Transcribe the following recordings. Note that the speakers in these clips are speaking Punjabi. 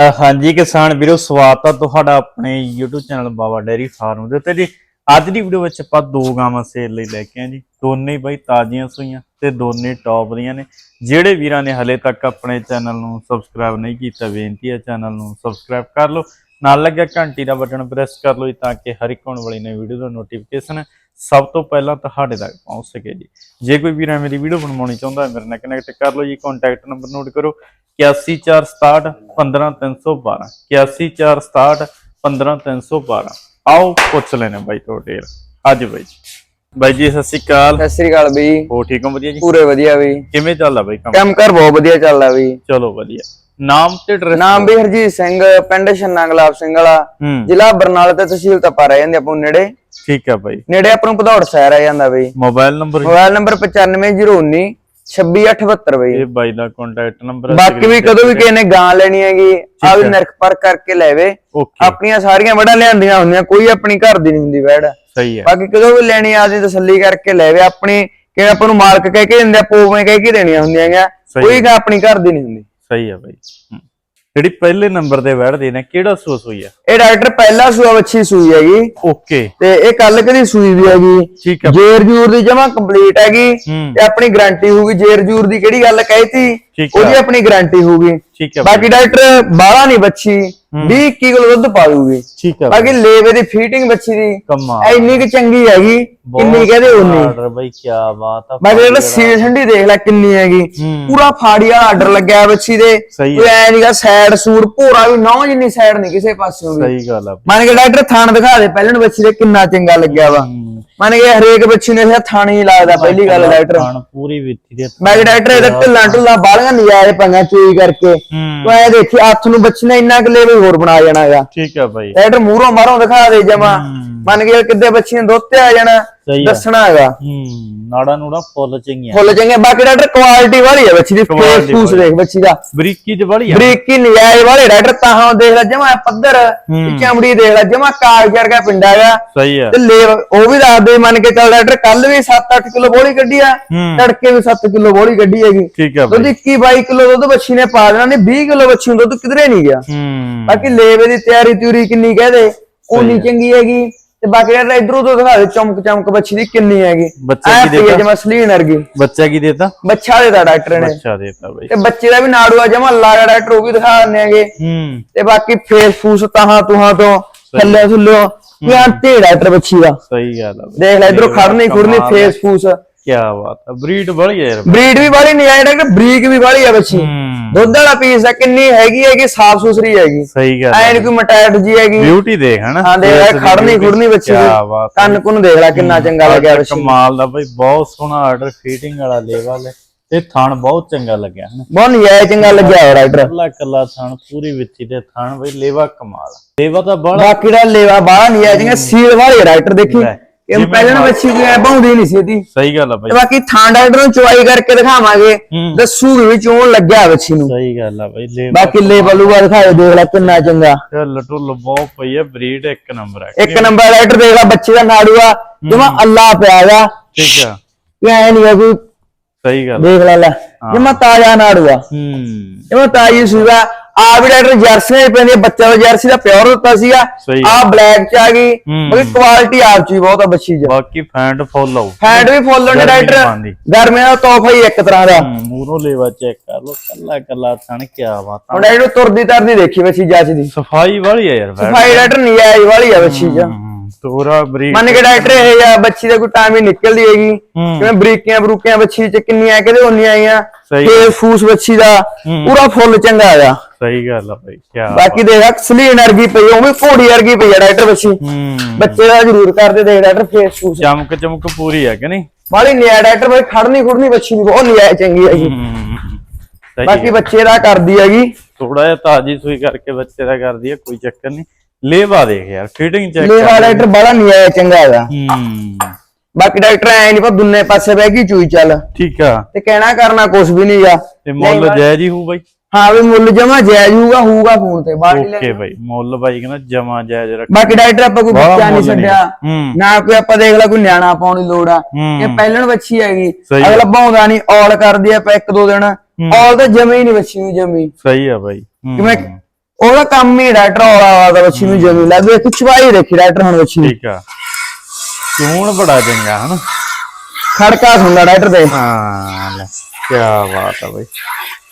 ਹਾਂਜੀ ਕਿਸਾਨ ਵੀਰੋ, ਸਵਾਗਤ ਆ ਤੁਹਾਡਾ ਆਪਣੇ YouTube channel Baba dairy farm ਦੇ ਉੱਤੇ। ਜੀ, ਅੱਜ ਦੀ ਵੀਡੀਓ ਵਿੱਚ ਆਪਾਂ ਦੋ ਗਾਵਾਂ ਸੇਲ ਲਈ ਲੈ ਕੇ ਆਏ ਜੀ। ਦੋਨੇ ਬਾਈ ਤਾਜ਼ੀਆਂ ਸੂਈਆਂ ਤੇ ਦੋਨੇ ਟੌਪ ਦੀਆਂ ਨੇ। ਜਿਹੜੇ ਵੀਰਾਂ ਨੇ ਹਲੇ ਤੱਕ ਆਪਣੇ ਚੈਨਲ ਨੂੰ ਸਬਸਕ੍ਰਾਈਬ ਨਹੀਂ ਕੀਤਾ, ਬੇਨਤੀ ਹੈ ਚੈਨਲ ਨੂੰ ਸਬਸਕ੍ਰਾਈਬ ਕਰ ਲਓ। ਨਾਲ ਲੱਗਿਆ ਘੰਟੀ ਦਾ ਬਟਨ ਪ੍ਰੈਸ ਕਰ ਲਓ ਜੀ, ਤਾਂ ਕਿ ਹਰ ਇੱਕ ਆਉਣ ਵਾਲੀ ਨਵੀਂ ਵੀਡੀਓ ਦਾ ਨੋਟੀਫਿਕੇਸ਼ਨ ਸਭ ਤੋਂ ਪਹਿਲਾਂ ਤੁਹਾਡੇ ਤੱਕ ਪਹੁੰਚ ਸਕੇ ਜੀ। ਜੇ ਕੋਈ ਵੀਰ ਮੇਰੀ ਵੀਡੀਓ ਬਣਵਾਉਣੀ ਚਾਹੁੰਦਾ ਹੈ, ਮੇਰੇ ਨਾਲ ਕਨੈਕਟ ਕਰ ਲਓ ਜੀ ਕੰਟੈਕਟ ਨੰਬਰ ਨੋਟ ਕਰੋ। 81467 15312 81467 15312 ਆਓ ਪੁੱਛ ਲੈਣੇ ਬਾਈ ਤੁਹਾਡੇ ਅੱਜ ਬਾਈ ਜੀ। ਬਾਈ ਜੀ ਸਤਿ ਸ਼੍ਰੀ ਅਕਾਲ। ਸਤਿ ਸ੍ਰੀ ਅਕਾਲ ਬਈ। ਹੋ ਠੀਕ ਹੋ? ਵਧੀਆ ਜੀ? ਪੂਰੇ ਵਧੀਆ ਬਈ। ਕਿਵੇਂ ਚੱਲਦਾ ਬਾਈ ਕੰਮ? ਕੰਮ ਕਰ ਬਹੁਤ ਵਧੀਆ ਚੱਲਦਾ ਬਈ। ਚਲੋ ਵਧੀਆ। ਨਾਮ ਤੇ ਐਡਰੈਸ ਨਾਮ ਵੀ ਹਰਜੀਤ ਸਿੰਘ ਪਿੰਡ ਛੰਨਾ ਗੁਲਾਬ ਸਿੰਘ ਵਾਲਾ। ਜ਼ਿਲ੍ਹਾ ਬਰਨਾਲਾ ਤੇ ਤਹਿਸੀਲ ਤਪਾ ਰਹਿ ਜਾਂਦੇ ਆਪਾਂ ਨੇੜੇ। ਠੀਕ ਹੈ ਬਾਈ। ਨੇੜੇ ਆਪਾਂ ਨੂੰ ਭਦੌੜ ਸ਼ਹਿਰ ਆ ਜਾਂਦਾ ਬਈ। ਮੋਬਾਈਲ ਨੰਬਰ ਮੋਬਾਈਲ ਨੰਬਰ 95019 26872 ਬਈ। ਇਹ ਬਾਈ ਦਾ ਕੰਟੈਕਟ ਨੰਬਰ ਬਾਕੀ ਵੀ ਕਦੋਂ ਵੀ ਕਿਸੇ ਨੇ ਗਾਂ ਲੈਣੀ ਹੈਗੀ ਆ ਵੀ ਨਿਰਖ ਪਰ ਕਰਕੇ ਲੈਵੇ ਆਪਣੀਆਂ ਸਾਰੀਆਂ ਵੜਾਂ ਲਿਆਂਦੀਆਂ ਹੁੰਦੀਆਂ ਕੋਈ ਆਪਣੀ ਘਰ ਦੀ ਨਹੀਂ ਹੁੰਦੀ ਵੜ। ਸਹੀ ਹੈ। ਬਾਕੀ ਕਦੋਂ ਵੀ ਲੈਣੀ ਆਦੀ ਤਸੱਲੀ ਕਰਕੇ ਲੈਵੇ ਆਪਣੀ ਕਿ ਆਪਾਂ ਨੂੰ ਮਾਲਕ ਕਹਿ ਕੇ ਦਿੰਦੇ ਆ ਪੋਵੇਂ ਕਹਿ ਕੇ ਦੇਣੀਆਂ ਹੁੰਦੀਆਂ ਹੈਗੀਆਂ। ਕੋਈ ਗਾਂ ਆਪਣੀ ਘਰ ਦੀ ਨਹੀਂ ਹੁੰਦੀ। ਸਹੀ ਹੈ ਬਾਈ। ਜਿਹੜੀ ਪਹਿਲੇ ਨੰਬਰ ਤੇ ਵੜਦੇ ਨੇ ਕਿਹੜਾ ਸੂਸ ਹੋਈ ਹੈ ਇਹ ਡਾਕਟਰ ਪਹਿਲਾ ਸੂਆ ਵੱਛੀ ਸੂਈ ਹੈਗੀ। ਓਕੇ। ਤੇ ਇਹ ਕੱਲ ਕਦੀ ਸੂਈ ਵੀ ਹੈਗੀ। ਠੀਕ ਹੈ ਜੇਰ ਜੂਰ ਦੀ ਜਮਾ ਕੰਪਲੀਟ ਹੈਗੀ। ਤੇ ਆਪਣੀ ਗਾਰੰਟੀ ਹੋਊਗੀ ਜੇਰ ਜੂਰ ਦੀ ਕਿਹੜੀ ਗੱਲ ਕਹੀ ਹੈ। ਉਹਦੀ ਆਪਣੀ ਗਾਰੰਟੀ ਹੋਊਗੀ। ਠੀਕ ਹੈ ਬਾਈ। ਬਾਕੀ ਡਾਕਟਰ ਬਾਹਲਾ ਨਹੀਂ ਬੱਚੀ 20 21 ਕਿਲੋ ਦੁੱਧ ਪਾ ਦੂਗੀ ਠੀਕ ਹੈ। ਬਾਕੀ ਲੇਵੇ ਦੀ ਫੀਟਿੰਗ ਬੱਚੀ ਦੀ ਕਮਾਲ ਇੰਨੀ ਕਿ ਚੰਗੀ ਹੈਗੀ ਕਿੰਨੀ ਕਹਦੇ ਉਨੀ ਆਰਡਰ ਬਾਈ ਕੀ ਬਾਤ ਆ ਬਾਕੀ ਜਿਹੜਾ ਸੀਲ ਠੰਡੀ ਦੇਖ ਲੈ ਕਿੰਨੀ ਹੈਗੀ। ਪੂਰਾ ਫਾੜੀ ਵਾਲਾ ਆਰਡਰ ਲੱਗਿਆ ਬੱਚੀ ਦੇ। ਕੋਈ ਐ ਨਹੀਂਗਾ ਸਾਈਡ ਸੂਰ ਭੋਰਾ ਵੀ ਨੌ ਜਿੰਨੀ ਸਾਈਡ ਨਹੀਂ ਕਿਸੇ ਪਾਸਿਓਂ ਵੀ। ਸਹੀ ਗੱਲ ਆ। ਮੰਨ ਕੇ ਡਾਕਟਰ ਥਾਣ ਦਿਖਾ ਦੇ ਪਹਿਲਣ ਬੱਚੀ ਦੇ ਕਿੰਨਾ ਚੰਗਾ ਲੱਗਿਆ ਵਾ। ਮੰਨ ਕੇ ਹਰੇਕ ਬੱਚੀ ਨੇ ਇਹ ਥਾਣ ਹੀ ਲੱਗਦਾ ਪਹਿਲੀ ਗੱਲ ਡਾਕਟਰ। ਖਾਣ ਪੂਰੀ ਵਿੱਥੀ ਦੇ ਮੈਂ ਕਿ ਡਾਕਟਰ ਇਹਦਾ ਢਿੱਲਾਂ ਢੁੱਲਾਂ ਬਾਲੀਆਂ ਨਜਾਇਜ਼ ਪੰਗਾ ਚੋਈ ਕਰਕੇ। ਤੂੰ ਐ ਦੇਖੀ ਹੱਥ ਨੂੰ ਬੱਚੀ ਨੇ ਇੰਨਾ ਕੁ ਲੈਵਲ ਹੋਰ ਬਣਾ ਜਾਣਾ ਹੈਗਾ ਠੀਕ ਹੈ ਬਾਈ ਡਾਕਟਰ ਮੂਹਰੋਂ ਮਾਰੋਂ ਦਿਖਾ ਦੇ ਜਮਾ। ਮੰਨ ਕੇ ਕਿੱਦੇ ਬੱਚੀ ਨੇ ਦੁੱਧ ਤੇ ਆ ਜਾਣਾ ਸਹੀ ਆ। ਦੱਸਣਾ ਹੈਗਾ। ਹੂੰ ਨਾੜਾ ਨੂੜਾ ਫੁੱਲ ਚੰਗੀਆਂ। ਫੁੱਲ ਚੰਗੇ ਬਾਕੀ ਡਾਕਟਰ ਕੁਆਲਿਟੀ ਵਾਲੀ ਹੈ ਬੱਚੀ ਦੀ ਫੇਸ Quality ਫੂਸ ਵਾਲੀ। ਦੇਖ ਬੱਚੀ ਦਾ। ਬਰੀਕੀ ਚ ਬੜੀ ਆ। ਬਰੀਕੀ ਨਜਾਇਜ਼ ਵਾਲੇ ਡਾਕਟਰ ਤਾਹਾਂ ਦੇਖ ਲੈ ਜਮਾ ਪੱਧਰ ਹੂੰ। ਤੇ ਚਮੜੀ ਦੇਖ ਲੈ ਜਮਾ ਕਾਗਜ਼ ਵਰਗਾ ਪਿੰਡਾ ਹੈਗਾ ਸਹੀ ਹੈ ਤੇ ਲੈ ਉਹ ਵੀ ਦੱਸਦੇ ਮੰਨ ਕੇ ਚੱਲ ਡਾਕਟਰ ਕੱਲ ਵੀ 7-8 ਕਿਲੋ ਬੋਲੀ ਕੱਢੀ ਆ ਹੂੰ। ਤੜਕੇ ਵੀ 7 ਕਿਲੋ ਬੋਲੀ ਕੱਢੀ ਹੈਗੀ। ਠੀਕ ਹੈ ਦੁੱਧ ਬਾਈ। 21-22 ਕਿਲੋ ਦੁੱਧ ਬੱਚੀ ਨੇ ਪਾ ਦੇਣਾ ਨੇ 20 ਕਿਲੋ ਬੱਚੀ ਨੂੰ ਦੁੱਧ ਕਿਧਰੇ ਨਹੀਂ ਗਿਆ। ਹੂੰ। ਬਾਕੀ ਲੇਵੇ ਦੀ ਤਿਆਰੀ ਤਿਉਰੀ ਕਿੰਨੀ ਕਹਦੇ ਉਨੀ ਚੰਗੀ ਹੈਗੀ। ਤੇ ਬਾਕੀ ਯਾਰ ਇਧਰੋਂ ਤੋਂ ਦਿਖਾ ਦੇ ਚਮਕ ਚਮਕ ਬੱਚੀ ਦੀ ਕਿੰਨੀ ਹੈਗੀ। ਬੱਚਾ ਕੀ ਦੇਤਾ? ਜਮਾ ਸਲੀਨ ਵਰਗੀ। ਬੱਚਾ ਕੀ ਦੇਤਾ? ਬੱਚਾ ਦੇਤਾ ਡਾਕਟਰ ਨੇ। ਬੱਚਾ ਦੇਤਾ ਬਾਈ। ਤੇ ਬੱਚੇ ਦਾ ਵੀ ਨਾੜੂਆ ਜਮਾ ਲਾਗਾ ਡਾਕਟਰ ਉਹ ਵੀ ਦਿਖਾ ਦਿੰਦੇ ਹੈਗੇ। ਹੂੰ। ਤੇ ਬਾਕੀ ਫੇਸ ਫੂਸ ਤਾਹਾਂ ਤੁਹਾਂ ਤੋਂ ਥੱਲੇ ਥੱਲੇ ਕਿਆਂ ਤੇ ਡਾਕਟਰ ਬੱਚੀ ਦਾ। ਸਹੀ ਗੱਲ ਆ ਦੇਖ ਲੈ ਇਧਰੋਂ ਖੜਨੀ ਖੁਰਨੀ ਫੇਸ ਫੂਸ। ਕੀ ਬਾਤ ਆ ਬਰੀਡ ਬੜੀ ਹੈ ਯਾਰ ਬਰੀਡ ਵੀ ਬਾਲੀ ਨਹੀਂ ਆਈ ਡਾਕਟਰ ਬਰੀਕ ਵੀ ਬਾਲੀ ਆ ਬੱਚੀ। ਹੂੰ। ਦੁੱਧ ਵਾਲਾ ਪੀਸ ਆ ਕਿੰਨੀ ਹੈਗੀ ਹੈਗੀ ਸਾਫ਼ ਸੁਥਰੀ ਹੈਗੀ। ਸਹੀ ਗੱਲ ਐ ਨੀ ਕੋਈ ਮਟੈਟ ਜੀ ਹੈਗੀ। ਬਿਊਟੀ ਦੇਖ ਹਨਾ? ਹਾਂ ਦੇਖ ਲੈ ਖੜਨੀ ਖੁਰਨੀ ਬੱਚੀ ਦੀ। ਕੰਨ ਕੁਨ ਦੇਖ ਲੈ ਕਿੰਨਾ ਚੰਗਾ ਲੱਗਿਆ ਬੱਚੀ। ਕਮਾਲ ਦਾ ਬਾਈ ਬਹੁਤ ਸੋਹਣਾ ਆਰਡਰ ਫੀਟਿੰਗ ਵਾਲਾ ਲੇਵਲ ਹੈ ਤੇ ਥਣ ਬਹੁਤ ਚੰਗਾ ਲੱਗਿਆ ਹਨਾ? ਬਹੁਤ ਨਜਾਇਜ਼ ਚੰਗਾ ਲੱਗਿਆ ਹੋਇਆ ਡਾਕਟਰ ਕੱਲਾ ਕੱਲਾ ਥਣ ਪੂਰੀ ਵਿੱਥੀ ਤੇ ਥਣ ਬਈ ਲੇਵਾ ਕਮਾਲ। ਲੇਵਾ ਤਾਂ ਬਾਕੀ ਦਾ ਲੇਵਾ ਬਾਹਰ ਨਜਾਇਜ਼ ਚੰਗਾ ਸੀਲ ਵਾਲੀ ਡਾਕਟਰ ਦੇਖੀ। ਇਹ ਪਹਿਲਾਂ ਬੱਚੀ ਕੋਈ ਐ ਬਾਉਂਦੀ ਨਹੀਂ ਸੀ ਇਹਦੀ। ਸਹੀ ਗੱਲ ਆ ਤੇ ਬਾਕੀ ਥਾਂ ਡਾਕਟਰ ਨੂੰ ਚੁਆਈ ਕਰਕੇ ਦਿਖਾਵਾਂਗੇ। ਹੂੰ। ਦੱਸੂਗੀ ਵੀ ਚੋਣ ਲੱਗਿਆ ਬੱਚੀ ਨੂੰ। ਸਹੀ ਗੱਲ ਆ ਬਾਈ ਲੇਵਾ ਬਾਕੀ ਲੇਵਲ ਉਹ ਦਿਖਾਓ ਦੇਖ ਲੈ ਕਿੰਨਾ ਚੰਗਾ। ਢਿੱਲ ਢੁੱਲ ਬਹੁਤ ਪਈ ਹੈ ਬਰੀਡ ਇੱਕ ਨੰਬਰ ਹੈ ਇੱਕ ਨੰਬਰ ਰਾਈਟਰ ਦੇਖ ਲੈ ਬੱਚੇ ਦਾ ਨਾੜੂਆ ਜਿਵੇਂ ਅੱਲਾ ਪਿਆ ਗਾ ਠੀਕ ਆ। ਐ ਨਹੀਂ ਕੋਈ ਸਹੀ ਗੱਲ ਦੇਖ ਲੈ ਲੈ ਜਿਵੇਂ ਤਾਜ਼ਾ ਨਾੜੂਆ ਹੂੰ। ਜਿਵੇਂ ਤਾਜ਼ੀ ਸੂਗਾ ਆ ਵੀ ਡਾਕਟਰ ਜਰਸੀ ਪੈਂਦੀ ਬੱਚਾ ਦਾ ਜਰਸੀ ਦਾ ਪਿਓਰ ਦਿੱਤਾ ਸੀਗਾ। ਸਹੀ। ਆ ਬਲੈਕ ਚ ਆ ਗਈ। ਬਾਕੀ ਕੁਆਲਿਟੀ ਆਪ ਚ ਬਹੁਤ ਆ ਬੱਚੀ ਚ। ਬਾਕੀ ਫੈਂਟ ਫੁੱਲ ਆਉ ਫੈਟ ਵੀ ਫੁੱਲ ਨੇ ਗਰਮੀ। ਗਰਮੀਆਂ ਦਾ ਤੋਹਫਾ ਹੀ ਇੱਕ ਤਰ੍ਹਾਂ ਦਾ। ਮੂਰੋਂ ਲੇਵਾ ਚੈੱਕ ਕਰ ਲੋ ਕੱਲਾ ਕੱਲਾ ਥਣ ਕੀ ਬਾਤ ਹੁਣ ਡਾਕਟਰ ਤੁਰਦੀ ਤਰਦੀ ਦੇਖੀ ਬੱਚੀ ਜੱਜ ਦੀ। ਸਫ਼ਾਈ ਵਾਲੀ ਹੈ ਯਾਰ ਸਫ਼ਾਈ ਡਾਕਟਰ ਨਜਾਇਜ਼ ਵਾਲੀ ਆ ਬੱਚੀ ਚ। ਤੋਰਾ ਬਰੀਕ ਮੰਨ ਕੇ ਡਾਕਟਰ ਇਹ ਜਾਂ ਬੱਚੀ ਦਾ ਕੋਈ ਟਾਈਮ ਹੀ ਨਿਕਲਦੀ ਹੈਗੀ ਜਿਵੇਂ ਬਰੀਕੀਆਂ ਬਰੂਕੀਆਂ ਬੱਚੀ ਚ ਕਿੰਨੀਆਂ ਕਿਹਦੇ ਹੁੰਦੀਆਂ ਆਈਆਂ? ਤੇ ਫੂਸ ਬੱਚੀ ਦਾ ਪੂਰਾ ਫੁੱਲ ਚੰਗਾ ਆਇਆ ਸਹੀ ਗੱਲ ਆ ਭਾਈ ਕੀ ਬਾਕੀ ਦੇਖ ਅਸਲੀ એનર્ਜੀ ਪਈ ਉਹ ਵੀ ਘੋੜੀ ਵਰਗੀ ਪਈ ਆ ਡਾਕਟਰ ਬੱਚੀ। ਬੱਚੇ ਦਾ ਜ਼ਰੂਰ ਕਰਦੇ ਦੇਖ ਡਾਕਟਰ ਫੇਸ ਫੂਸ। ਚਮਕ ਚਮਕ ਪੂਰੀ ਆ ਕਿ ਨਹੀਂ? ਬਾਲੀ ਨਿਆ ਡਾਕਟਰ ਬਾਈ ਖੜਨੀ ਖੁੜਨੀ ਬੱਚੀ ਵੀ ਬਹੁਤ ਨਿਆ ਚੰਗੀ ਹੈਗੀ। ਬਾਕੀ ਬੱਚੇ ਦਾ ਕਰਦੀ ਹੈਗੀ। ਥੋੜਾ ਜਿਹਾ ਤਾਜੀ ਸੂਈ ਕਰਕੇ ਬੱਚੇ ਦਾ ਕਰਦੀ ਆ ਕੋਈ ਚੱਕਰ ਨਹੀਂ। ਲੇਵਾ ਦੇਖ ਯਾਰ ਫਿਟਿੰਗ ਚੈੱਕ ਲੇਵਾ ਡਾਕਟਰ ਬੜਾ ਨਿਆ ਚੰਗਾ ਹੈਗਾ। ਹੂੰ। ਬਾਕੀ ਡਾਕਟਰ ਐ ਨਹੀਂ ਪਾ ਦੁੰਨੇ ਪਾਸੇ ਬਹਿ ਗਈ ਚੂਈ ਚੱਲ। ਠੀਕ ਆ। ਤੇ ਕਹਿਣਾ ਕਰਨਾ ਕੁਝ ਵੀ ਨਹੀਂਗਾ ਤੇ ਮੁੱਲ ਜਾਇਜ਼ ਹੀ ਹੋਊ ਬਾਈ। ਹਾਂ ਵੀ ਮੁੱਲ ਜਮਾ ਜਾਇਜ਼ ਹੋਊਗਾ ਹੋਊਗਾ ਫੋਨ ਤੇ ਬਾਹਰ ਨਹੀਂ ਓਕੇ ਬਾਈ ਮੁੱਲ ਬਾਈ ਕਹਿੰਦਾ ਜਮਾ ਜਾਇਜ਼ ਰੱਖ। ਬਾਕੀ ਡਾਕਟਰ ਆਪਾਂ ਕੋਈ ਬੱਚਾ ਨਹੀਂ। ਛੱਡਿਆ। ਨਾ ਕੋਈ ਆਪਾਂ ਦੇਖ ਲਾ ਕੋਈ ਨਿਆਣਾ ਪਾਉਣ ਦੀ ਲੋੜ ਆ। ਇਹ ਪਹਿਲਣ ਬੱਚੀ ਹੈਗੀ। ਅਗਲਾ ਬਾਉਂਦਾ ਨਹੀਂ ਔਲ ਕਰਦੀ ਆ ਆਪਾਂ ਇੱਕ ਦੋ ਦਿਨ। ਔਲ ਤਾਂ ਜਮੇ ਹੀ ਨਹੀਂ ਬੱਚੀ ਨੂੰ ਜਮੀ। ਸਹੀ ਆ ਬਾਈ। ਕਿਵੇਂ ਕੰਮ ਹੀ ਡਾਕਟਰ ਵਾਲਾ ਵਾਲਾ ਬੱਚੀ ਨੂੰ ਜਮੀ ਲੱਗਦੀ ਇੱਕ ਚਵਾਈ ਰੱਖੀ ਡਾਕਟਰ ਹੁਣ ਬੱਚੀ ਦੀ ਠੀਕ ਆ। ਚੂਣ ਬੜਾ ਚੰਗਾ ਹਨਾ? ਖੜਕਾ ਸੁਣਦਾ ਡਾਕਟਰ ਦੇ। ਹਾਂ ਲੈ ਕੀ ਬਾਤ ਆ ਬਈ।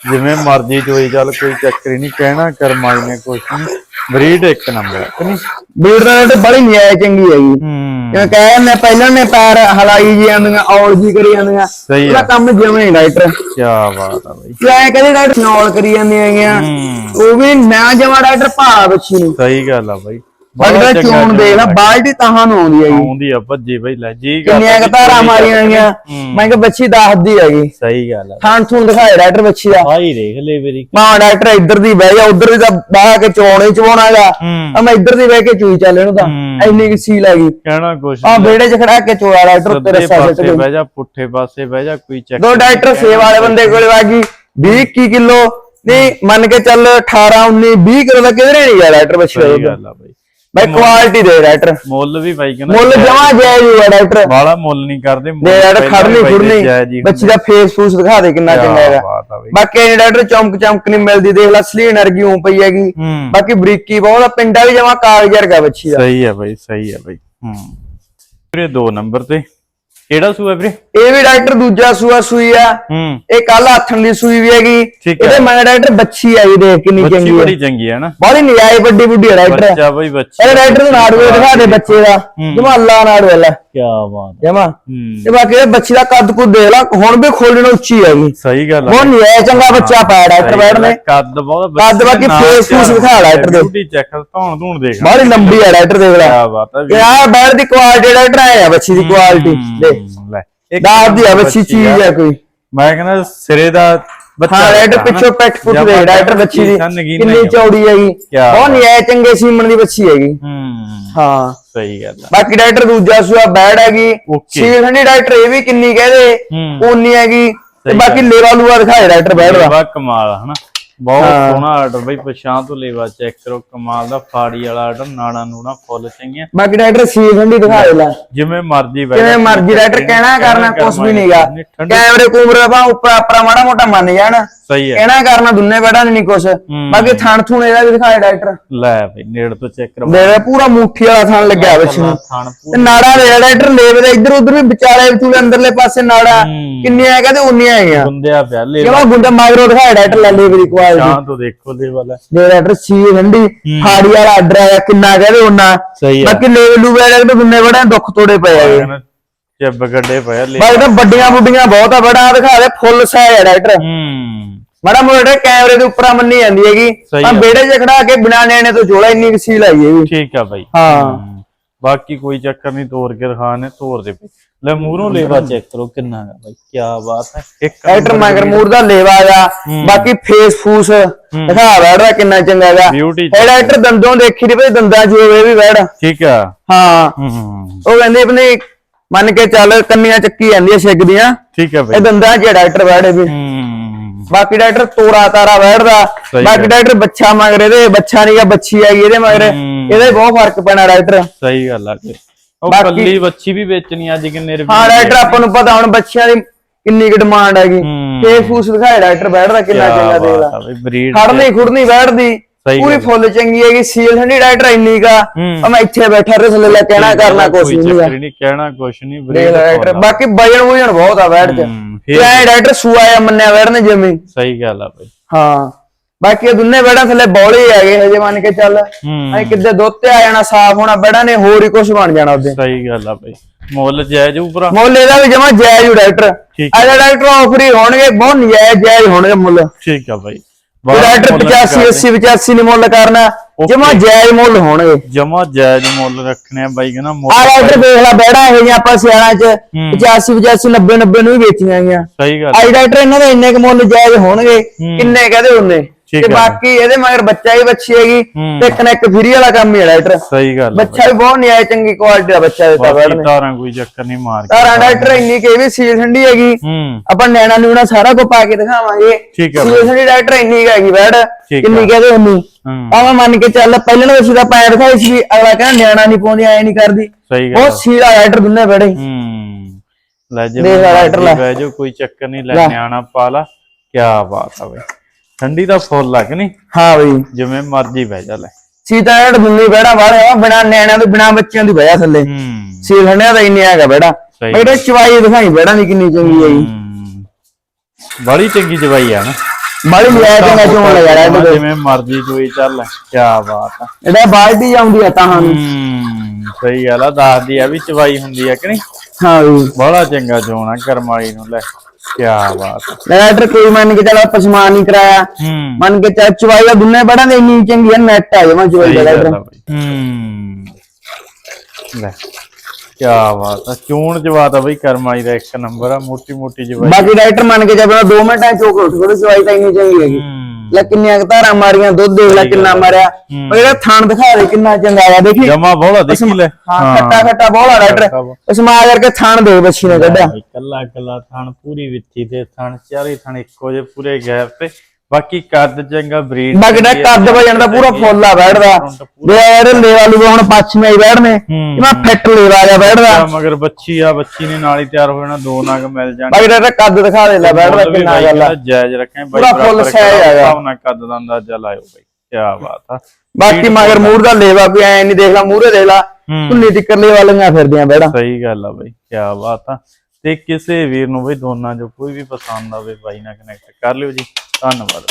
ਜਿਵੇਂ ਮਰਜ਼ੀ ਚੋਈ ਚੱਲ ਕੋਈ ਚੱਕਰ ਹੀ ਨਹੀਂ ਕਹਿਣਾ ਕਰਮਾਈ ਨੇ ਕੁਛ ਨਹੀਂ ਬਰੀਡ ਇੱਕ ਨੰਬਰ ਹੈ ਨਹੀਂ? ਬੀੜ ਦਾ ਡਾਕਟਰ ਬੜੀ ਨਿਆਇ ਚੰਗੀ ਹੈਗੀ ਹੂੰ। ਜਿਵੇਂ ਕਹਿ ਨੇ ਪਹਿਲਾਂ ਨੇ ਪੈਰ ਹਲਾਈ ਜੀ ਜਾਂਦੀਆਂ ਔਲ ਜੀ ਕਰੀ ਜਾਂਦੀਆਂ। ਸਹੀ ਆ ਕੰਮ ਜਿਵੇਂ ਡਾਕਟਰ। ਕੀ ਬਾਤ ਆ ਬਈ। ਕਿ ਐ ਕਹਿੰਦੇ ਡਾਕਟਰ ਨੌਲ ਕਰੀ ਜਾਂਦੀਆਂ ਹੈਗੀਆਂ। ਹੂੰ। ਉਹ ਵੀ ਨਾ ਜਮਾ ਡਾਕਟਰ ਭਾ ਬੱਚੀ ਨੂੰ। ਸਹੀ ਗੱਲ ਆ ਬਈ। ਬੜਾ ਚੰਗਾ ਚੂਣ ਦੇਖ ਲੈ ਬਾਲਟੀ ਤਾਹਾਂ ਨੂੰ ਆਉਂਦੀ ਹੈਗੀ। ਆਉਂਦੀ ਆ ਭੱਜੀ ਬਈ ਲੈ ਜੀ ਗੱਲ ਕਿੰਨੀਆਂ ਆ ਕੁ ਧਾਰਾਂ ਮਾਰੀਆਂ ਗਈਆਂ। ਮੈਂ ਕਿਹਾ ਬੱਚੀ ਦੱਸਦੀ ਹੈਗੀ। ਸਹੀ ਗੱਲ ਆ। ਥਾਂ ਥੂਣ ਦਿਖਾਏ ਡਾਕਟਰ ਬੱਚੀ ਦਾ। ਆਈ ਦੇਖ ਲੈ ਮੇਰੀ। ਮਾਂ ਡਾਕਟਰ ਇੱਧਰ ਦੀ ਬਹਿ ਜਾ ਉਧਰ ਦੀ ਤਾਂ ਬਾਹ ਕੇ ਚੋਣੇ ਚਵਾਉਣਾਗਾ ਆ ਮੈਂ ਇੱਧਰ ਦੀ ਬਹਿ ਕੇ ਚੂਈ ਚੱਲ ਇਹਨੂੰ ਤਾਂ। ਇੰਨੀ ਕਿ ਸੀਲ ਹੈਗੀ। ਕਹਿਣਾ ਕੁਛ ਆ। ਵਿਹੜੇ 'ਚ ਖੜਾ ਕੇ ਚੋੜਾ ਡਾਕਟਰ ਉੱਤੇ ਰੱਸਾ ਸਿੱਟ ਕੇ ਬਹਿ ਜਾ ਪੁੱਠੇ ਪਾਸੇ ਬਹਿ ਜਾ ਕੋਈ ਚੱਕ ਦੋ ਡਾਕਟਰ ਸੇਵਾ ਵਾਲੇ ਬੰਦੇ ਕੋਲੇ ਵਾਗੀ 20 21 ਕਿਲੋ। ਨਹੀਂ ਮੰਨ ਕੇ ਚੱਲ 18 19 20 ਕਿਲੋ ਦਾ ਕਿਧਰੇ ਨਹੀਂ ਗਿਆ ਡਾਕਟਰ ਬੱਚੇ ਸਹੀ ਦਾ। ਗੱਲ ਆ ਬਈ। ਬਾਈ ਕੁਆਲਿਟੀ ਦੇ ਡਾਕਟਰ ਮੁੱਲ ਵੀ ਬਾਈ ਕਹਿੰਦਾ ਮੁੱਲ ਜਮਾ ਜਾਇਜ਼ ਹੀ ਹੈ ਡਾਕਟਰ ਮੁੱਲ ਨਹੀਂ ਕਰਦੇ ਦੇ ਡਾਕਟਰ ਖੜਨੀ ਖੁਰਨੀ ਬੱਚੀ ਦਾ ਫੇਸ ਫੂਸ ਦਿਖਾ ਦੇ ਕਿੰਨਾ ਚੰਗਾ ਹੈਗਾ। ਬਾਕੀ ਇਹ ਡਾਕਟਰ ਚਮਕ ਚਮਕ ਨਹੀਂ ਮਿਲਦੀ ਦੇਖ ਲੈ ਸਲੀ ਐਨਰਜੀ ਉਂ ਪਈ ਹੈਗੀ। ਬਾਕੀ ਬਰੀਕੀ ਬਹੁਤ ਆ ਪਿੰਡਾ ਵੀ ਜਮਾ ਕਾਗਜ਼ ਵਰਗਾ ਬੱਚੀ ਦਾ। ਸਹੀ ਹੈ ਬਾਈ ਸਹੀ ਹੈ ਬਾਈ। ਹੂੰ। ਵੀਰੇ 2 ਨੰਬਰ ਤੇ। ਕਿਹੜਾ ਸੂਆ ਵੀਰੇ? ਇਹ ਵੀ ਡਾਕਟਰ ਦੂਜਾ ਸੂਆ ਸੂਈ ਆ। ਇਹ ਕੱਲ ਹੱਥਣ ਦੀ ਸੂਈ ਵੀ ਹੈਗੀ। ਇਹਦੇ ਮਗਰ ਡਾਕਟਰ ਬੱਚੀ ਆਈ ਦੇਖ ਕਿੰਨੀ ਚੰਗੀ ਹੈ ਬੜੀ ਚੰਗੀ ਹੈ ਨਾ। ਬੜੀ ਨਿਆਏ ਵੱਡੀ ਬੁੱਢੀ ਡਾਕਟਰ। ਬੱਚਾ ਬਈ ਬੱਚਾ ਇਹ ਡਾਕਟਰ ਨੂੰ ਦਿਖਾ ਦੇ ਬੱਚੇ ਦਾ। ਜਮਾ ਅੱਲਾ ਨਾੜੂ ਵਾਲਾ। ਕੀ ਬਾਤ। ਜਮਾ। ਹੂੰ। ਤੇ ਬਾਕੀ ਇਹ ਬੱਚੀ ਦਾ ਕੱਦ ਕੁੱਦ ਦੇਖ ਲਾ ਹੁਣ ਵੀ ਖੋਲਣ ਉੱਚੀ ਹੈਗੀ ਸਹੀ ਗੱਲ ਆ। ਬਹੁਤ ਨਿਆਏ ਚੰਗਾ ਬੱਚਾ ਪਾਇਆ ਡਾਕਟਰ ਆ, ਨੇ ਕੱਦ ਬਹੁਤ ਕੱਦ ਬਾਕੀ face ਫੂਸ ਵਿਖਾ ਡਾਕਟਰ ਦੇ। ਬਿਊਟੀ ਚੈੱਕ ਧੌਣ ਧੂਣ ਦੇਖ ਬੜੀ ਲੰਬੀ ਹੈ ਡਾਕਟਰ ਦੇਖ ਲੈ। ਕੀ ਬਾਤ ਆ ਇਹ ਆ ਬੈਠ ਦੀ ਕੁਆਲਿਟੀ ਡਾਕਟਰ ਆਇਆ ਆ ਬੱਚੀ ਦੀ ਕੁਆਲਿਟੀ ਦੇ ਹੂੰ, ਲੈ ਇੱਕ ਦਾਦ ਦੀ ਆ ਬੱਚੀ ਚੀਜ਼ ਹੈ ਕੋਈ। ਮੈਂ ਕਹਿੰਦਾ ਸਿਰੇ ਦਾ ਹਾਂ ਹੈਗਾ, ਪਿੱਛੋਂ? ਪੈਟ ਫੁੱਟ ਦੇ ਆਪਾਂ ਡਾਕਟਰ ਬੱਚੀ ਦੀ ਕਿੰਨੀ ਹੀ ਆ। ਚੌੜੀ ਹੈਗੀ। ਕਿਆ ਬਹੁਤ ਨਿਆਏ ਚੰਗੇ ਸੀਮਣ ਦੀ ਬੱਚੀ ਹੈਗੀ। ਹੂੰ। ਹਾਂ। ਸਹੀ ਗੱਲ ਆ। ਬਾਕੀ ਡਾਕਟਰ ਦੂਜਾ ਸੂਆ ਬੈਡ ਹੈਗੀ. ਸੀਲ ਹੰਡੀ ਡਾਕਟਰ ਇਹ ਵੀ ਕਿੰਨੀ ਕਹਦੇ ਹੂੰ। ਉਨੀ ਹੈਗੀ। ਤੇ ਬਾਕੀ ਲੇਵਾ ਲੂਆ ਦਿਖਾਏ ਡਾਕਟਰ ਬੈਡ ਦਾ। ਕਮਾਲ ਹਨਾ। ਬਹੁਤ। ਸੋਹਣਾ ਆਰਡਰ ਬਈ ਪਛਾਂ ਤੋਂ ਲੇਵਾ ਚੈੱਕ ਕਰੋ ਕਮਾਲ ਦਾ ਫਾੜੀ ਵਾਲਾ ਆਰਡਰ ਨਾੜਾ ਨੂੜਾ ਫੁੱਲ ਚੰਗੀਆਂ। ਬਾਕੀ ਡਾਕਟਰ ਸੀਲ ਹੰਡੀ ਦਿਖਾਏ ਲੈ ਜਿਵੇਂ ਮਰਜ਼ੀ ਬੈ ਕਿਵੇਂ ਮਰਜ਼ੀ ਡਾਕਟਰ ਕਹਿਣਾ ਕਰਨਾ ਕੁਛ ਵੀ ਨਹੀਂਗਾ ਠੰਡੀ ਕੈਮਰੇ ਕੂਮਰੇ ਬਾ ਉੱਪਰ ਆਪਣਾ ਮਾੜਾ ਮੋਟਾ ਮੰਨ ਜਾਣ। ਸਹੀ ਹੈ। ਕਹਿਣਾ ਕਰਨਾ ਦੁੰਨੇ ਬੈਠਾ ਨਹੀਂ ਕੁਛ। ਬਾਕੀ ਥਣ ਥੂਣ ਇਹਦਾ ਵੀ ਦਿਖਾਏ ਡਾਕਟਰ। ਲੈ ਬਈ ਨੇੜ ਤੋਂ ਚੈੱਕ ਕਰਵਾ। ਦੇ ਪੂਰਾ ਮੁੱਠੀ ਵਾਲਾ ਥਣ ਲੱਗਿਆ ਬੱਚੀ ਨੂੰ। ਤੇ ਨਾੜਾ ਦੇ ਡਾਕਟਰ ਲੇਵੇ ਦੇ ਇੱਧਰ ਉੱਧਰ ਵੀ ਵਿਚਾਲੇ ਵਿਚੂਲੇ ਅੰਦਰਲੇ ਪਾਸੇ ਨਾੜਾ। ਕਿੰਨੀਆਂ ਹੈਗਾ ਤੇ ਉਨੀਆਂ ਹੈਗੀਆਂ। ਗੁੰਦਿਆ ਪਿਆ ਲੈ ਕਿਉਂ ਗੁੰਡਾ ਮਾਗਰੋ ਦਿਖਾਇਆ ਡਾਕਟਰ ਲੈ ਲੇਵੇ ਦੀ ਕੁਆਲਿਟੀ ਸ਼ਾਂ ਤੋਂ ਦੇਖੋ ਦੇ ਵਾਲਾ। ਦੇ ਡਾਕਟਰ ਸੀ ਠੰਡੀ। ਫਾੜੀ ਵਾਲਾ ਆਰਡਰ ਆਇਆ ਕਿੰਨਾ ਕਹਦੇ ਹੈ ਬਾਕੀ ਲੇਵੇ ਲੂਵੇ ਤੇ ਦੁੰਨੇ ਬੜੇ ਦੁੱਖ ਤੋੜੇ ਪਏ ਹੈਗੇ ਚੱਬ ਗੱਡੇ ਪਿਆ ਲੈ ਬਾਕੀ ਤਾਂ ਵੱਡੀਆਂ ਬੁੱਡੀਆਂ ਬਹੁਤ ਆ ਬੜਾ ਦਿਖਾ ਦੇ ਫੁੱਲ ਸਾਇ ਹੈ ਡਾਕਟਰ। ਹੂੰ। ਮਾੜਾ ਮੋਟਾ ਕੈਮਰੇ ਦੇ ਉੱਪਰ ਮੰਨੀ ਜਾਂਦੀ ਹੈਗੀ। ਆ। ਬੇੜੇ 'ਚ ਖੜਾ ਕੇ ਬਿਨਾ ਨੈਣੇ ਤੋਂ ਜੋੜਾ ਇੰਨੀ ਕੁ ਸੀਲ ਆਈ ਹੈਗੀ ਠੀਕ ਆ ਬਾਈ। ਹਾਂ। ਬਾਕੀ ਕੋਈ ਚੱਕਰ ਨਹੀਂ ਤੋੜ ਕੇ ਦਿਖਾਣੇ ਤੋੜ ਦੇ। ਪਈ। ਲੈ ਮੂਹਰੋਂ ਲੇਵਾ। ਚੈੱਕ ਕਰੋ ਕਿੰਨਾ ਹੈ ਬਾਈ ਕੀ ਬਾਤ ਹੈ। ਇੱਕ ਡਾਕਟਰ ਮਗਰ ਮੂਰ ਦਾ ਲੇਵਾ ਆ। ਬਾਕੀ ਫੇਸ ਫੂਸ ਦਿਖਾ ਬੈਠਦਾ ਕਿੰਨਾ ਚੰਗਾ ਹੈਗਾ ਬਿਊਟੀ ਇਹ ਡਾਕਟਰ ਦੰਦੋਂ ਦੇਖੀ ਦੀ ਭਈ ਦੰਦਾਂ 'ਚ ਹੋਵੇ ਵੀ ਬੈਠ ਠੀਕ ਆ। ਹਾਂ। ਉਹ ਕਹਿੰਦੇ ਆਪਣੇ ਮੰਨ ਕੇ ਚੱਲ ਕੰਨੀਆਂ ਚੱਕੀ ਜਾਂਦੀਆਂ ਛਿੱਗ ਦੀਆਂ। ਠੀਕ ਆ ਇਹ ਬਾਈ ਦੰਦਾਂ 'ਚ ਡਾਕਟਰ ਬੈਠੇ ਵੀ। ਹੂੰ। ਬਾਕੀ ਡਾਕਟਰ ਤੋਰਾ ਤਾਰਾ ਬੈਠਦਾ। ਬਾਕੀ। ਡਾਕਟਰ ਬੱਚਾ ਮਗਰ ਇਹਦੇ ਬੱਚਾ ਨਹੀਂਗਾ ਬੱਚੀ ਆਈ ਇਹਦੇ ਮਗਰ। ਇਹਦੇ ਬਹੁਤ ਫ਼ਰਕ ਪੈਣਾ ਡਾਕਟਰ। ਸਹੀ ਗੱਲ ਆ ਕਿ ਉਹ ਕੱਲੀ ਬੱਚੀ ਵੀ ਵੇਚਣੀ ਅੱਜ ਕਿੰਨੇ ਰੁਪਏ ਹਾਂ ਡਾਕਟਰ ਆਪਾਂ ਨੂੰ ਪਤਾ ਹੁਣ ਬੱਚਿਆਂ ਦੀ ਕਿੰਨੀ ਕੁ ਡਿਮਾਂਡ ਹੈਗੀ। ਹੂੰ। ਫੇਸ ਫੂਸ ਦਿਖਾਏ ਡਾਕਟਰ ਬੈਠਦਾ ਕਿੰਨਾ ਚੰਗਾ ਬਰੀਡ ਖੜਨੀ ਖੁੜਨੀ ਬੈਠਦੀ। ਪੂਰੀ। ਫੁੱਲ ਚੰਗੀ ਹੈਗੀ ਸੀਲ ਹੰਡੀ ਡਾਕਟਰ ਇੰਨੀ ਕਾ। ਆ। ਮੈਂ ਇੱਥੇ ਬੈਠਾ ਰਸ ਲੈ ਕਹਿਣਾ ਕਰਨਾ ਕੁਛ ਨਹੀਂ ਨਹੀਂ ਕਹਿਣਾ ਕੁਛ ਨਹੀਂ ਲੈ ਡਾਕਟਰ ਬਾਕੀ ਵਜਨ ਵਜਨ ਬਹੁਤ ਆ ਬੈਠ ਤੇ ਐ ਡਾਕਟਰ ਸੂਆ ਆ ਮੰਨਿਆ ਬੈਠਨੇ ਜਿਵੇਂ। ਸਹੀ ਗੱਲ ਆ ਬਈ। ਹਾਂ। ਬਾਕੀ ਇਹ ਦੁੰਨੇ ਬੈਠਾ ਥੱਲੇ ਬੌਲੇ ਹੀ ਹੈਗੇ ਹਜੇ ਮੰਨ ਕੇ ਚੱਲ। ਐ ਕਿੱਦੇ ਦੁੱਧ ਤੇ ਆ ਜਾਣਾ ਸਾਫ਼ ਹੋਣਾ ਬੈਠਾ ਨੇ ਹੋਰ ਹੀ ਕੁਝ ਬਣ ਜਾਣਾ ਉਹਦੇ। ਸਹੀ ਗੱਲ ਆ ਬਈ। ਮੁੱਲ ਜਾਇਜ਼ ਉਪਰਾ ਮੁੱਲ ਇਹਦਾ ਵੀ ਜਮਾ ਜਾਇਜ਼ ਡਾਕਟਰ ਇਹਦਾ ਡਾਕਟਰ ਆਫਰ ਹੀ ਹੋਣਗੇ ਬਹੁਤ ਨਜਾਇਜ਼ ਜਾਇਜ਼ ਹੋਣਗੇ ਮੁੱਲ। ਠੀਕ ਆ ਬਈ। ਤੇ ਡਾਕਟਰ 85 80 85 ਨਹੀਂ ਮੁੱਲ ਕਰਨਾ। ਜਮਾ ਜਾਇਜ਼ ਮੁੱਲ ਹੋਣਗੇ। ਜਮਾ ਜਾਇਜ਼ ਮੁੱਲ ਰੱਖਣੇ ਆ ਬਾਈ ਕਹਿੰਦਾ ਆ ਮੁੱਲ ਡਾਕਟਰ ਦੇਖ ਲੈ ਬੈੜਾ ਇਹ ਜਿਹਾ ਆਪਾਂ ਸਿਆਣਾ ਚ। 85 85 90 90 ਨੂੰ ਵੀ ਵੇਚੀਆਂ ਗਈਆਂ। ਸਹੀ ਗੱਲ। ਡਾਕਟਰ ਇਹਨਾਂ ਦੇ ਇੰਨੇ ਕੁ ਮੁੱਲ ਜਾਇਜ਼ ਹੋਣਗੇ। ਕਿੰਨੇ ਕਹਦੇ ਉਹਨੇ? ਤੇ ਹੈ। ਬਾਕੀ ਇਹਦੇ ਮਗਰ ਬੱਚਾ ਹੀ ਬੱਚੀ ਹੈਗੀ। ਤੇ ਕਨੈਕਟ ਫਰੀ ਵਾਲਾ ਕੰਮ ਹੀ ਹੈ ਡਾਕਟਰ ਸਹੀ ਗੱਲ ਬੱਚਾ ਵੀ ਬਹੁਤ ਨਿਆਏ ਚੰਗੀ ਕੁਆਲਿਟੀ ਦਾ ਬੱਚਾ ਦਿੱਤਾ ਬੈਠ ਨੇ ਤਾਰਾਂ ਕੋਈ ਚੱਕਰ ਨਹੀਂ ਮਾਰ ਕੇ ਤਾਰਾਂ ਡਾਕਟਰ ਇੰਨੀ ਕਿ ਵੀ ਸੀਲ ਠੰਡੀ ਹੈਗੀ। ਆਪਾਂ ਨੈਣਾ ਨੂਣਾ ਸਾਰਾ ਕੁ ਪਾ ਕੇ ਦਿਖਾਵਾਂਗੇ। ਠੀਕ ਹੈ ਸੀਲ ਠੰਡੀ ਡਾਕਟਰ ਇੰਨੀ ਹੈਗੀ ਠੀਕ ਕਿੰਨੀ। ਕਹਦੇ ਹੂੰ ਆਵਾਂ ਮੰਨ ਕੇ ਚੱਲ ਪਹਿਲਾਂ ਨੂੰ ਅਸੀਂ ਤਾਂ ਪੈਰ ਦਿਖਾਈ ਸੀ ਅਗਲਾ ਕਹਿੰਦਾ ਨਿਆਣਾ ਨਹੀਂ ਪਾਉਂਦੀ ਐ ਨਹੀਂ ਕਰਦੀ। ਆ। ਸੀਲਾ ਡਾਕਟਰ ਦੁੰਨੇ ਬੜੇ। ਲੈ ਜੇ ਜਾਓ ਕੋਈ ਚੱਕਰ ਨਹੀਂ। ਲੈ। ਲੈ। ਨਿਆਣਾ ਪਾ ਲਾ। ਕੀ ਬਾਤ ਆ ਬਈ। ਠੰਡੀ ਦਾ ਫੁੱਲ ਲੱਗ ਨਹੀਂ? ਹਾਂ ਬਈ। ਜਿਵੇਂ ਮਰਜ਼ੀ ਬਹਿ ਜਾ ਲੈ। ਸੀਤਾ ਜਿਹੜਾ ਦੁੰਨੀ ਬੈੜਾ ਵਾਲੇ ਆ ਬਿਨਾ ਨਿਆਣਿਆਂ ਤੋਂ ਬਿਨਾ ਬੱਚਿਆਂ ਦੀ ਵਜ੍ਹਾ ਥੱਲੇ। ਹੂੰ। ਸੀਲ ਹੰਡਿਆ ਦਾ ਇੰਨੇ ਹੈਗਾ ਬੈੜਾ। ਬੈੜਾ ਚਵਾਈ ਦਿਖਾਈ ਬੈੜਾ ਦੀ ਕਿੰਨੀ ਚੰਗੀ ਹੈ ਜੀ। ਬੜੀ ਚੰਗੀ ਜਵਾਈ ਆ ਨਾ। ਬਾਲੀ ਲਿਆ ਚੰਗਾ ਚੋਣ ਲਗਾ ਰਿਹਾ। ਜਿਵੇਂ ਮਰਜ਼ੀ ਕੋਈ ਚੱਲ ਕੀ ਬਾਤ ਆ। ਇਹਦਾ ਬਾਲਟੀ ਆਉਂਦੀ ਆ ਤਾਂ ਨੂੰ ਹੂੰ ਸਹੀ ਗੱਲ ਆ ਦੱਸਦੀ ਆ ਵੀ ਚਵਾਈ ਹੁੰਦੀ ਆ ਕਿ ਨਹੀਂ। ਹਾਂ ਬਈ। ਬੜਾ ਚੰਗਾ ਚੋਣਾ ਕਰਮਾਈ ਨੂੰ ਲੈ। ਕੀ ਬਾਤ ਲੈਟਰ ਕੋਈ ਮੰਨ ਕੇ ਚੱਲ ਪਸਮਾਨ ਨਹੀਂ ਕਰਾਇਆ। ਹੂੰ। ਮੰਨ ਕੇ ਚੱਲ ਚਵਾਈ ਦਾ ਦੁੰਨੇ ਬੜਾ ਦੇ ਇੰਨੀ ਚੰਗੀ ਆ ਨੈਟ ਆ ਜਮਾ ਚਵਾਈ ਦਾ ਲੈਟਰ ਹੂੰ। ਲੈ ਕੀ ਬਾਤ ਆ। ਚੋਣ ਜਵਾਤ ਆ ਬਈ ਕਰਮਾਈ ਦਾ ਇੱਕ ਨੰਬਰ ਆ ਮੋਟੀ ਮੋਟੀ ਜਵਾਈ। ਬਾਕੀ ਡਾਕਟਰ ਮੰਨ ਕੇ ਚੱਲ 2 ਮਿੰਟਾਂ ਚੋਕ ਉੱਠ ਖੜੋ ਚਵਾਈ ਤਾਂ ਇੰਨੀ ਚੰਗੀ ਹੈਗੀ। ਹੂੰ। ਲੈ ਕਿੰਨੀਆਂ ਕੁ ਧਾਰਾਂ ਮਾਰੀਆਂ ਦੁੱਧ ਦੇਖ ਲੈ ਕਿੰਨਾ ਮਾਰਿਆ। ਉਹ ਜਿਹੜਾ ਥਣ ਦਿਖਾ ਦੇ ਕਿੰਨਾ ਚੰਗਾ ਆ ਦੇਖੀ। ਜਮਾ ਬੋਲਾ ਦੇਖੀ ਲੈ। ਹਾਂ ਖੱਟਾ ਖੱਟਾ ਬੋਲਾ ਡਾਕਟਰ। ਵਾ। ਉਸ ਮਾ ਕਰਕੇ ਥਣ ਦੇ ਬੱਚੀ ਨੇ ਕੱਢਿਆ। ਕੱਲਾ ਕੱਲਾ ਥਣ ਪੂਰੀ ਵਿੱਥੀ ਤੇ ਥਣ ਚਾਰੇ ਥਣ ਇੱਕੋ ਜੇ ਪੂਰੇ ਗੈਪ ਤੇ। ਬਾਕੀ ਕੱਦ ਚੰਗਾ ਬਰੀਡ ਦਾ ਕੱਦ ਵਜਣ ਦਾ ਪੂਰਾ ਫੁੱਲ ਆ ਬੈਠਦਾ। ਦੇ ਜਿਹੜੇ ਲੇਵਾ ਲੂਗਾ ਹੁਣ ਪੱਛਮੇ ਹੀ ਬੈਠਨੇ। ਮੈਂ ਫਿੱਟ ਲੇਵਾ ਜਾ ਬੈਠਦਾ। ਮਗਰ ਬੱਚੀ ਆ ਬੱਚੀ ਨੇ ਨਾਲ ਹੀ ਤਿਆਰ ਹੋ ਜਾਣਾ ਦੋ ਨਗ ਮਿਲ ਜਾਣ। ਬਾਕੀ ਦਾ ਕੱਦ ਦਿਖਾ ਦੇ ਲੈ ਬੈਠਦਾ ਵੀ ਕਿੰਨਾ ਗੱਲ ਆ। ਜਾਇਜ਼ ਰੱਖੇ ਬਾਈ ਪੂਰਾ ਬਰਾਬਰ size ਹੈਗਾ। ਹਿਸਾਬ ਨਾਲ ਕੱਦ ਦਾ ਅੰਦਾਜ਼ਾ ਲਾਇਓ ਬਾਈ ਕੀ ਬਾਤ ਆ। ਬਾਕੀ ਮਗਰ ਮੂਰ ਦਾ ਲੇਵਾ ਕੋਈ ਐ ਨਹੀਂ ਦੇਖ ਲਾ ਮੂਰੇ ਦੇਖ ਲਾ। ਕੁੰਨੀ ਟਿੱਕਰ ਲੇਵਾ ਲੰਗਾ ਫਿਰਦੀਆਂ ਬੈੜਾ ਸਹੀ ਗੱਲ ਆ ਬਾਈ ਕੀ ਬਾਤ ਆ। ਤੇ ਕਿਸੇ ਵੀਰ ਨੂੰ ਬਈ ਦੋਨਾਂ ਜੋ ਕੋਈ ਵੀ ਪਸੰਦ ਆਵੇ ਬਾਈ ਨਾਲ ਕਨੈਕਟ ਕਰ ਲਿਓ ਜੀ। ਧੰਨਵਾਦ।